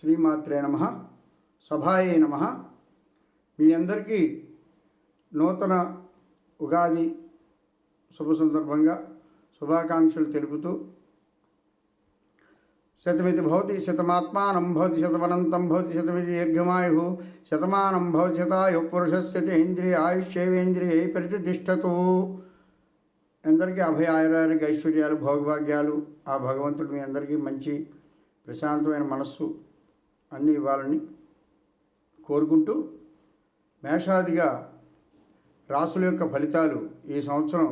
శ్రీమాత్రే నమ సభాయే నమ మీ అందరికీ నూతన ఉగాది శుభ సందర్భంగా శుభాకాంక్షలు తెలుపుతూ శతమితి భవతి శతమాత్మానం భవతి శతమనంతం భవతి శతమితి దీర్ఘమాయు శతమానం భవతి శతాయు పురుషస్యతేంద్రియ ఆయుష్యేవేంద్రియై ప్రతిష్టతు అందరికీ అభయ ఆయురారోగ్య ఐశ్వర్యాలు భోగభాగ్యాలు ఆ భగవంతుడు మీ అందరికీ మంచి ప్రశాంతమైన మనస్సు అన్నీ ఇవ్వాలని కోరుకుంటూ మేషాదిగా రాసుల యొక్క ఫలితాలు ఈ సంవత్సరం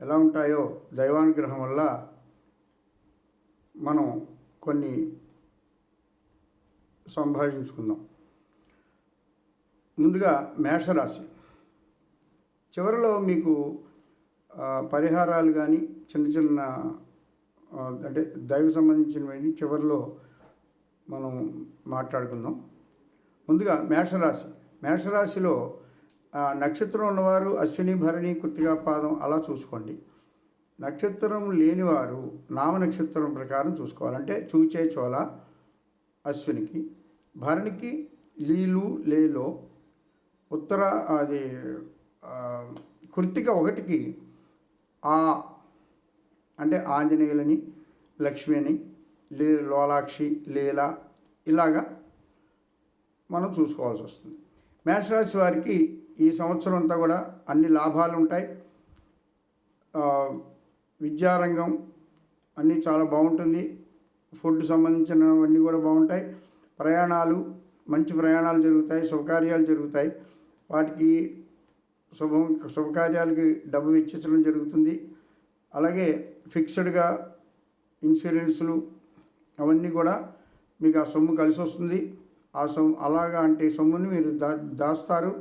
ఎలా ఉంటాయో దైవానుగ్రహం వల్ల మనం కొన్ని సంభాషించుకుందాం. ముందుగా మేషరాశి. చివరిలో మీకు పరిహారాలు కానీ చిన్న చిన్న అంటే దైవ సంబంధించినవి చివరిలో మనం మాట్లాడుకుందాం. ముందుగా మేషరాశి. మేషరాశిలో నక్షత్రం ఉన్నవారు అశ్విని భరణి కృతిగా పాదం అలా చూసుకోండి. నక్షత్రం లేనివారు నామ నక్షత్రం ప్రకారం చూసుకోవాలంటే చూచే చోళ అశ్వినికి. భరణికి లీలు లేలో ఉత్తర అది కృతిక కృత్తిక ఒకటికి ఆ అంటే ఆంజనేయులని లక్ష్మి అని లే లోలాక్షి లీల ఇలాగా మనం చూసుకోవాల్సి వస్తుంది. మేషరాశి వారికి ఈ సంవత్సరం అంతా కూడా అన్ని లాభాలు ఉంటాయి. విద్యారంగం అన్నీ చాలా బాగుంటుంది. ఫుడ్ సంబంధించినవన్నీ కూడా బాగుంటాయి. ప్రయాణాలు మంచి ప్రయాణాలు జరుగుతాయి శుభకార్యాలు జరుగుతాయి. వాటికి శుభం శుభకార్యాలకి డబ్బు వెచ్చించడం జరుగుతుంది. అలాగే ఫిక్స్డ్గా ఇన్సూరెన్సులు అవన్నీ కూడా మీకు ఆ సొమ్ము కలిసి వస్తుంది. ఆ సొమ్ము అలాగా అంటే సొమ్ముని మీరు దా దాస్తారు.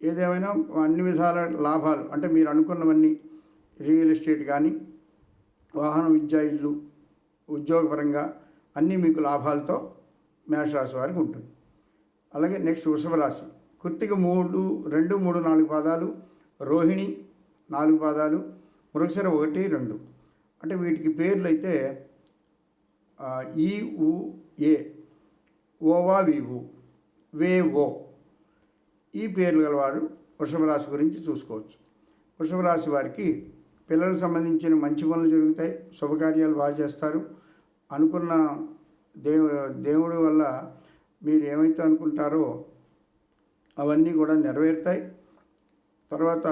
ఏదేమైనా అన్ని విధాల లాభాలు అంటే మీరు అనుకున్నవన్నీ రియల్ ఎస్టేట్ కానీ వాహన విద్యా ఇల్లు ఉద్యోగపరంగా అన్నీ మీకు లాభాలతో మేషరాశి వారికి ఉంటుంది. అలాగే నెక్స్ట్ వృషభ రాశి. కృత్తిక మూడు రెండు మూడు నాలుగు పాదాలు రోహిణి నాలుగు పాదాలు మృగశర ఒకటి రెండు. అంటే వీటికి పేర్లు అయితే ఈ ఉ ఏ ఓవా వివు వే ఓ ఈ పేర్లు గలవారు వృషభ రాశి గురించి చూసుకోవచ్చు. వృషభ రాశి వారికి పిల్లలకు సంబంధించిన మంచి పనులు జరుగుతాయి శుభకార్యాలు బాగా చేస్తారు. అనుకున్న దేవు దేవుడి వల్ల మీరు ఏమైతే అనుకుంటారో అవన్నీ కూడా నెరవేరుతాయి. తర్వాత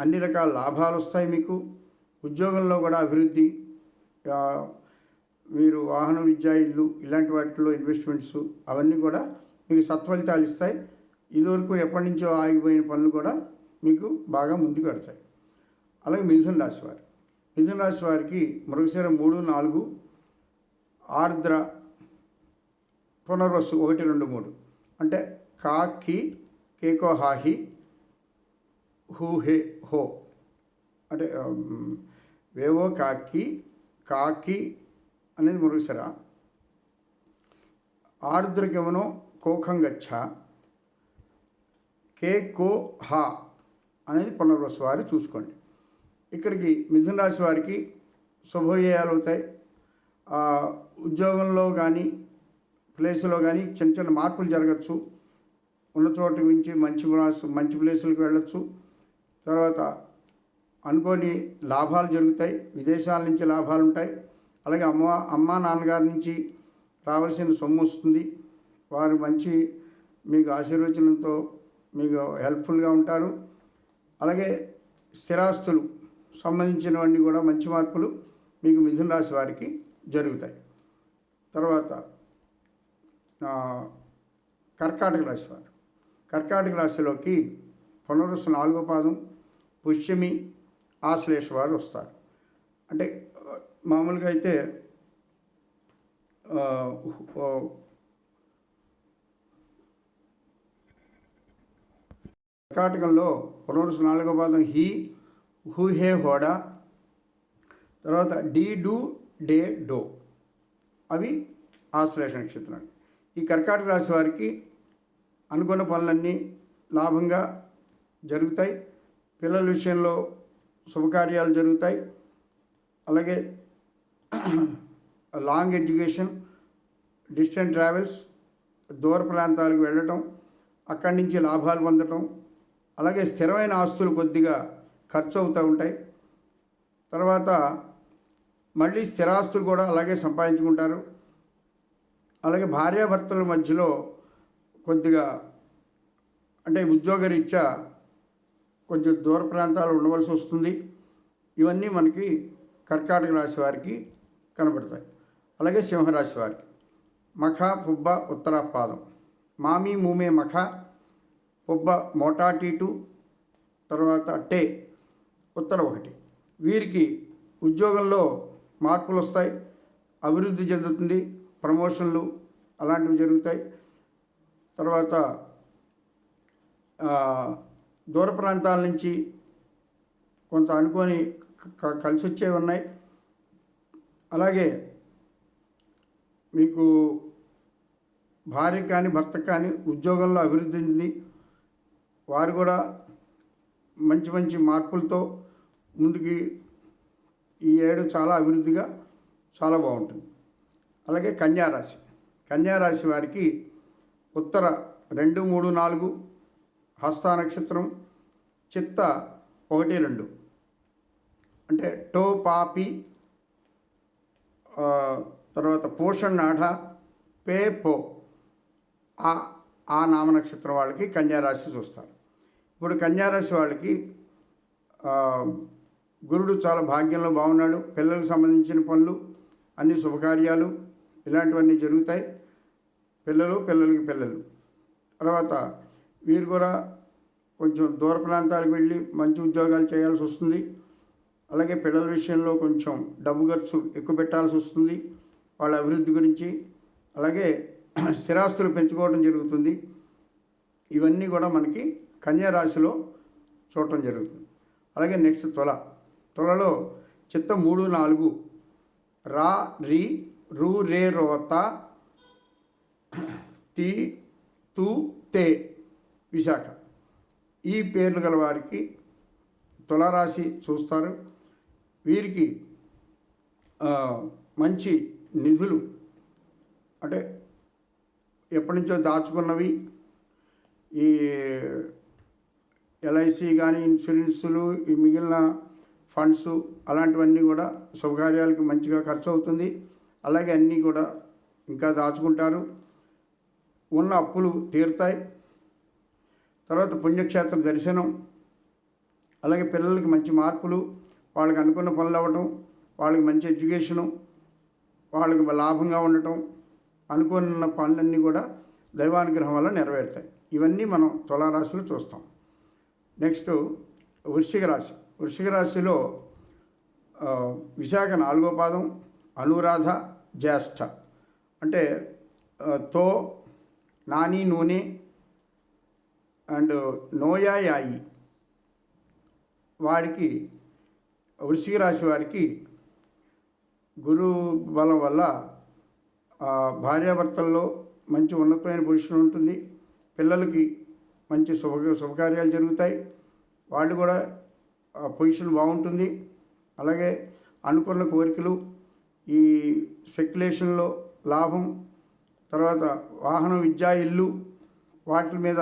అన్ని రకాల లాభాలు వస్తాయి మీకు. ఉద్యోగంలో కూడా అభివృద్ధి మీరు వాహన విద్యా ఇల్లు ఇలాంటి వాటిలో ఇన్వెస్ట్మెంట్స్ అవన్నీ కూడా మీకు సత్ఫలితాలు ఇస్తాయి. ఇదివరకు ఎప్పటి నుంచో ఆగిపోయిన పనులు కూడా మీకు బాగా ముందుకు పెడతాయి అలాగే మిథున రాశి వారు. మిథున రాశి వారికి మృగశిర మూడు నాలుగు ఆర్ద్ర పునర్వసు ఒకటి రెండు మూడు. అంటే కాకి కేకో హాహి హూ హే హో అంటే వేవో కాకి కాకి అనేది మృగశిర ఆర్ద్రగమనో కోఖంగచ్చ కే కో హా అనేది పునర్వసు వారు చూసుకోండి. ఇక్కడికి మిథున రాశి వారికి శుభోదయాలు అవుతాయి ఉద్యోగంలో కానీ ప్లేస్లో కానీ చిన్న చిన్న మార్పులు జరగచ్చు. ఉన్న చోట నుంచి మంచి మంచి ప్లేసులకు వెళ్ళచ్చు. తర్వాత అనుకోని లాభాలు జరుగుతాయి విదేశాల నుంచి లాభాలు ఉంటాయి. అలాగే అమ్మ అమ్మ నాన్నగారి నుంచి రావాల్సిన సొమ్ము వస్తుంది. వారు మంచి మీకు ఆశీర్వచనంతో మీకు హెల్ప్ఫుల్గా ఉంటారు. అలాగే స్థిరాస్తులు సంబంధించినవన్నీ కూడా మంచి మార్పులు మీకు మిథున రాశి వారికి జరుగుతాయి. తర్వాత కర్కాటక రాశి వారు. కర్కాటక రాశిలోకి పునరుస నాలుగో పాదం పుష్యమి ఆశ్లేష వారు వస్తారు అంటే మామూలుగా అయితే కర్కాటకంలో పునరుసు నాలుగో పాదం హీ హూ హే హోడా తర్వాత డీ డూ డే డో. అవి ఆశ్లేష నక్షత్రాలు. ఈ కర్కాటక రాశి వారికి అనుకున్న పనులన్నీ లాభంగా జరుగుతాయి. పిల్లల విషయంలో శుభకార్యాలు జరుగుతాయి. అలాగే లాంగ్ ఎడ్యుకేషన్ డిస్టెంట్ ట్రావెల్స్ దూర ప్రాంతాలకు వెళ్ళటం అక్కడి నుంచి లాభాలు పొందటం అలాగే స్థిరమైన ఆస్తులు కొద్దిగా ఖర్చు అవుతూ ఉంటాయి. తర్వాత మళ్ళీ స్థిరాస్తులు కూడా అలాగే సంపాదించుకుంటారు. అలాగే భార్యాభర్తల మధ్యలో కొద్దిగా అంటే ఉద్యోగరీత్యా కొంచెం దూర ప్రాంతాలు ఉండవలసి వస్తుంది. ఇవన్నీ మనకి కర్కాటక రాశి వారికి కనబడతాయి. అలాగే సింహరాశి వారికి. మఖ పుబ్బ ఉత్తరాపాదం మామి మూమే మఖ పుబ్బ మోటాటీటు తర్వాత టే ఉత్తర ఒకటి. వీరికి ఉద్యోగంలో మార్పులు వస్తాయి. అభివృద్ధి చెందుతుంది. ప్రమోషన్లు అలాంటివి జరుగుతాయి. తర్వాత దూర ప్రాంతాల నుంచి కొంత అనుకోని క- కలిసి వచ్చేవి ఉన్నాయి. అలాగే మీకు భార్య కానీ భర్త కానీ ఉద్యోగంలో అభివృద్ధి ఉంది వారు కూడా మంచి మంచి మార్పులతో ముందుకి ఈ ఏడు చాలా అభివృద్ధిగా చాలా బాగుంటుంది. అలాగే కన్యారాశి. కన్యారాశి వారికి ఉత్తర రెండు మూడు నాలుగు హస్త నక్షత్రం చిత్త ఒకటి రెండు. అంటే టో పాపి తర్వాత పోషణ్ నాఢ పే పో. ఆ ఆ నామ నక్షత్రం వాళ్ళకి కన్యారాశి చూస్తారు. ఇప్పుడు కన్యారాశి వాళ్ళకి గురుడు చాలా భాగ్యంలో బాగున్నాడు. పిల్లలకు సంబంధించిన పనులు అన్ని శుభకార్యాలు ఇలాంటివన్నీ జరుగుతాయి. పిల్లలు పిల్లలకి పిల్లలు. తర్వాత వీరు కూడా కొంచెం దూర ప్రాంతాలకు వెళ్ళి మంచి ఉద్యోగాలు చేయాల్సి వస్తుంది. అలాగే పిల్లల విషయంలో కొంచెం డబ్బు ఖర్చు ఎక్కువ పెట్టాల్సి వస్తుంది వాళ్ళ అభివృద్ధి గురించి. అలాగే స్థిరాస్తులు పెంచుకోవడం జరుగుతుంది. ఇవన్నీ కూడా మనకి కన్యా రాశిలో చూడటం జరుగుతుంది. అలాగే నెక్స్ట్ తొల. తొలలో చిత్త మూడు నాలుగు. రా రి రు రే రోత తీ తు తే. విశాఖ. ఈ పేర్లు గల వారికి తులారాశి చూస్తారు. వీరికి మంచి నిధులు అంటే ఎప్పటి నుంచో దాచుకున్నవి. ఈ ఎల్ఐసి కానీ ఇన్సూరెన్సులు ఈ మిగిలిన ఫండ్స్ అలాంటివన్నీ కూడా శుభకార్యాలకు మంచిగా ఖర్చు అవుతుంది. అలాగే అన్నీ కూడా ఇంకా దాచుకుంటారు. ఉన్న అప్పులు తీరుతాయి. తర్వాత పుణ్యక్షేత్ర దర్శనం అలాగే పిల్లలకి మంచి మార్పులు వాళ్ళకి అనుకున్న పనులు అవ్వటం వాళ్ళకి మంచి ఎడ్యుకేషను వాళ్ళకి లాభంగా ఉండటం అనుకున్న పనులన్నీ కూడా దైవానుగ్రహం వల్ల నెరవేరుతాయి. ఇవన్నీ మనం తులారాశిలో చూస్తాం. నెక్స్ట్ వృశ్చిక రాశి. వృశ్చిక రాశిలో విశాఖ నాలుగో పాదం అనురాధ జ్యేష్ఠ. అంటే తో నాని నూనె అండ్ నోయాయాయి వారికి వృశ్చిక రాశి వారికి గురు బలం వల్ల భార్యాభర్తల్లో మంచి ఉన్నతమైన పొజిషన్ ఉంటుంది. పిల్లలకి మంచి శుభ శుభకార్యాలు జరుగుతాయి. వాళ్ళు కూడా పొజిషన్ బాగుంటుంది. అలాగే అనుకున్న కోరికలు ఈ స్పెక్యులేషన్లో లాభం తర్వాత వాహనం విద్యా ఇల్లు వాటి మీద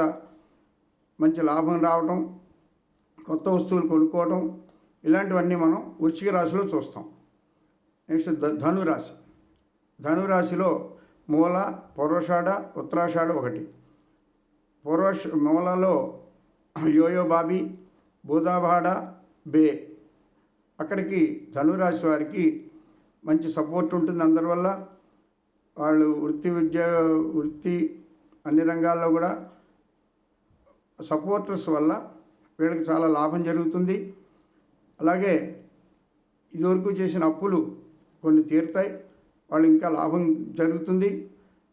మంచి లాభం రావటం కొత్త వస్తువులు కొనుక్కోవడం ఇలాంటివన్నీ మనం వృశ్చిక రాశిలో చూస్తాం. నెక్స్ట్ ధ ధనురాశి. ధనురాశిలో మూల పూర్వషాఢ ఉత్తరాషాఢ ఒకటి. పూర్వష మూలలో యోయో బాబీ బూదాభాడ బే. అక్కడికి ధనురాశి వారికి మంచి సపోర్ట్ ఉంటుంది. అందరి వల్ల వాళ్ళు వృత్తి విద్య వృత్తి అన్ని రంగాల్లో కూడా సపోర్టర్స్ వల్ల వీళ్ళకి చాలా లాభం జరుగుతుంది. అలాగే ఇదివరకు చేసిన అప్పులు కొన్ని తీరుతాయి. వాళ్ళు ఇంకా లాభం జరుగుతుంది.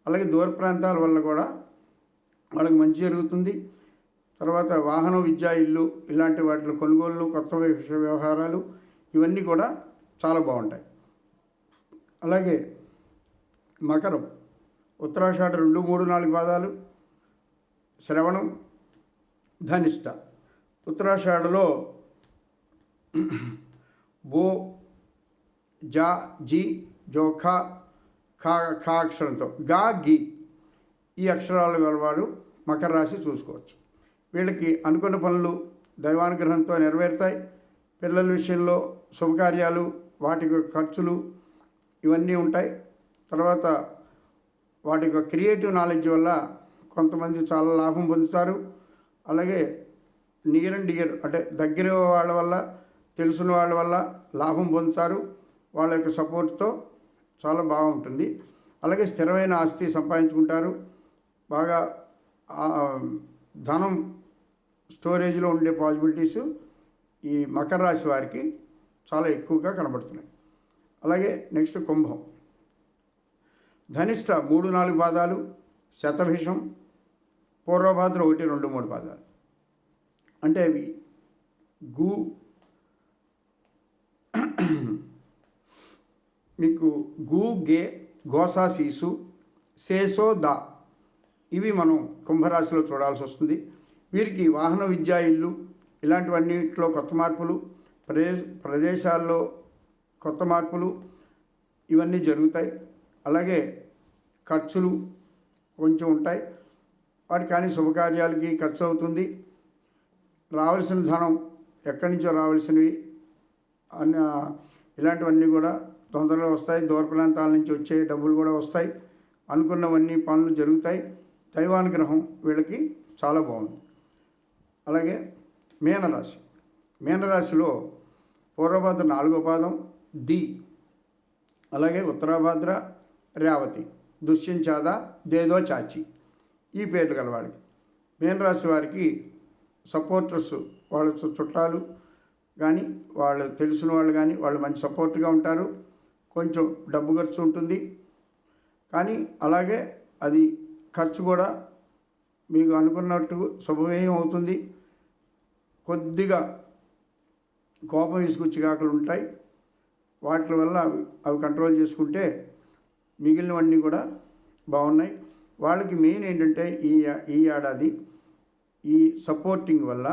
అలాగే దూర ప్రాంతాల వల్ల కూడా వాళ్ళకి మంచి జరుగుతుంది. తర్వాత వాహనం విద్యా ఇల్లు ఇలాంటి వాటిలో కొనుగోళ్ళు కొత్త వ్యవహారాలు ఇవన్నీ కూడా చాలా బాగుంటాయి. అలాగే మకరం ఉత్తరాషాఢ రెండు మూడు నాలుగు పాదాలు శ్రవణం ధనిష్ట. ఉత్తరాషాఢలో బో జా జీ జోఖా ఖా ఖా అక్షరంతో. గా గి ఈ అక్షరాలు గలవాడు మకర రాశి చూసుకోవచ్చు. వీళ్ళకి అనుకున్న పనులు దైవానుగ్రహంతో నెరవేరుతాయి. పిల్లల విషయంలో శుభకార్యాలు వాటి యొక్క ఖర్చులు ఇవన్నీ ఉంటాయి. తర్వాత వాటి యొక్క క్రియేటివ్ నాలెడ్జ్ వల్ల కొంతమంది చాలా లాభం పొందుతారు. అలాగే నియర్ అండ్ డియర్ అంటే దగ్గర వాళ్ళ వల్ల తెలిసిన వాళ్ళ వల్ల లాభం పొందుతారు. వాళ్ళ యొక్క సపోర్ట్తో చాలా బాగుంటుంది. అలాగే స్థిరమైన ఆస్తి సంపాదించుకుంటారు. బాగా ధనం స్టోరేజ్లో ఉండే పాసిబిలిటీస్ ఈ మకర రాశి వారికి చాలా ఎక్కువగా కనబడుతున్నాయి. అలాగే నెక్స్ట్ కుంభం. ధనిష్ట మూడు నాలుగు పాదాలు శతభిషం పూర్వభాద్ర ఒకటి రెండు మూడు పాదాలు. అంటే అవి గు మీకు గు గే గోసా సీసు సేసో దా ఇవి మనం కుంభరాశిలో చూడాల్సి వస్తుంది. వీరికి వాహన విద్యా ఇల్లు ఇలాంటివన్నిట్లో కొత్త మార్పులు ప్రదే ప్రదేశాల్లో కొత్త మార్పులు ఇవన్నీ జరుగుతాయి. అలాగే ఖర్చులు కొంచెం ఉంటాయి. వాటి కానీ శుభకార్యాలకి ఖర్చు అవుతుంది రావాల్సిన ధనం ఎక్కడి నుంచో రావాల్సినవి అన్న ఇలాంటివన్నీ కూడా తొందరగా వస్తాయి. దూర ప్రాంతాల నుంచి వచ్చే డబ్బులు కూడా వస్తాయి. అనుకున్నవన్నీ పనులు జరుగుతాయి. దైవానుగ్రహం వీళ్ళకి చాలా బాగుంది. అలాగే మీనరాశి. మీనరాశిలో పూర్వభద్ర నాలుగో పాదం ది. అలాగే ఉత్తరాభద్ర రేవతి. దుష్యంచాద దేదో చాచి. ఈ పేర్లు గలవాడికి మీనరాశి వారికి సపోర్టర్స్ వాళ్ళ చు- చుట్టాలు కానీ వాళ్ళు తెలిసిన వాళ్ళు కానీ వాళ్ళు మంచి సపోర్ట్గా ఉంటారు. కొంచెం డబ్బు ఖర్చు ఉంటుంది. కానీ అలాగే అది ఖర్చు కూడా మీకు అనుకున్నట్టు శుభవ్యయం అవుతుంది. కొద్దిగా కోపం విసుగు చికాకులు ఉంటాయి. వాటి వల్ల అవి అవి కంట్రోల్ చేసుకుంటే మిగిలినవన్నీ కూడా బాగున్నాయి. వాళ్ళకి మెయిన్ ఏంటంటే ఈ ఈ ఏడాది ఈ సపోర్టింగ్ వల్ల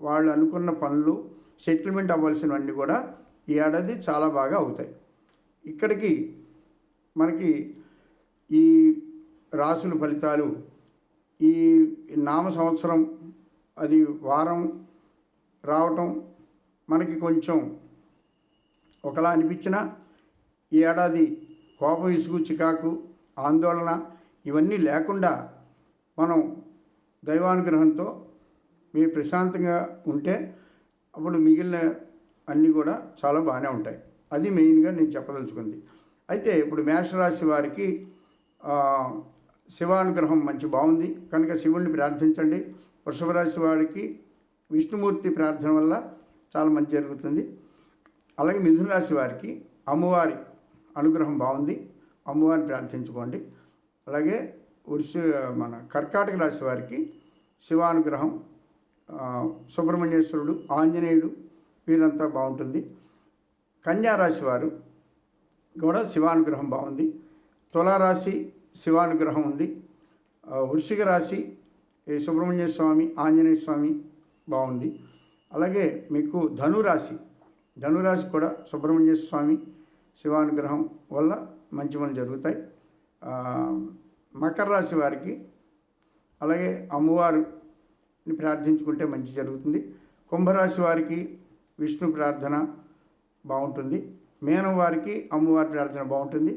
వాళ్ళు అనుకున్న పనులు సెటిల్మెంట్ అవ్వాల్సినవన్నీ కూడా ఈ ఏడాది చాలా బాగా అవుతాయి. ఇక్కడికి మనకి ఈ రాసుల ఫలితాలు ఈ నామ సంవత్సరం అది వారం రావటం మనకి కొంచెం ఒకలా అనిపించిన ఈ ఏడాది కోపం ఇసుగు చికాకు ఆందోళన ఇవన్నీ లేకుండా మనం దైవానుగ్రహంతో మీరు ప్రశాంతంగా ఉంటే అప్పుడు మిగిలిన అన్నీ కూడా చాలా బాగానే ఉంటాయి. అది మెయిన్గా నేను చెప్పదలుచుకుంది. అయితే ఇప్పుడు మేషరాశి వారికి శివానుగ్రహం మంచి బాగుంది. కనుక శివుణ్ణి ప్రార్థించండి. వృషభ రాశి వారికి విష్ణుమూర్తి ప్రార్థన వల్ల చాలా మంచి జరుగుతుంది. అలాగే మిథున రాశి వారికి అమ్మవారి అనుగ్రహం బాగుంది. అమ్మవారిని ప్రార్థించుకోండి. అలాగే వృష మన కర్కాటక రాశి వారికి శివానుగ్రహం సుబ్రహ్మణ్యేశ్వరుడు ఆంజనేయుడు వీరంతా బాగుంటుంది. కన్యా రాశి వారు కూడా శివానుగ్రహం బాగుంది. తులారాశి శివానుగ్రహం ఉంది. వృషిక రాశి ఈ సుబ్రహ్మణ్య స్వామి ఆంజనేయ స్వామి బాగుంది. అలాగే మీకు ధనురాశి ధనురాశి కూడా సుబ్రహ్మణ్య స్వామి శివానుగ్రహం వల్ల మంచి పనులు జరుగుతాయి. మకర రాశి వారికి అలాగే అమ్మవారిని ప్రార్థించుకుంటే మంచి జరుగుతుంది. కుంభరాశి వారికి విష్ణు ప్రార్థన బాగుంటుంది. మేనం వారికి అమ్మవారి ప్రార్థన బాగుంటుంది.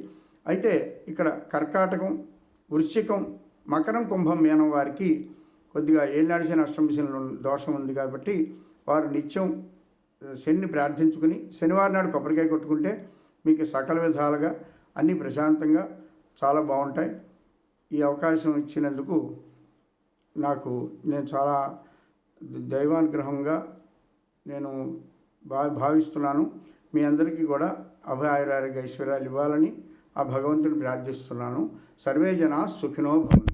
అయితే ఇక్కడ కర్కాటకం వృశ్చికం మకరం కుంభం మేనం వారికి కొద్దిగా ఏళ్ళనాడిసిన అష్టమిశల దోషం ఉంది కాబట్టి వారు నిత్యం శని ప్రార్థించుకుని శనివారం నాడు కొబ్బరికాయ కొట్టుకుంటే మీకు సకల విధాలుగా అన్నీ ప్రశాంతంగా చాలా బాగుంటాయి. ఈ అవకాశం ఇచ్చినందుకు నాకు నేను చాలా దైవానుగ్రహంగా నేను భా భావిస్తున్నాను. మీ అందరికీ కూడా అభయ ఐశ్వర్యాలు ఇవ్వాలని ఆ భగవంతుని ప్రార్థిస్తున్నాను. సర్వే జనా సుఖినో భవంతు.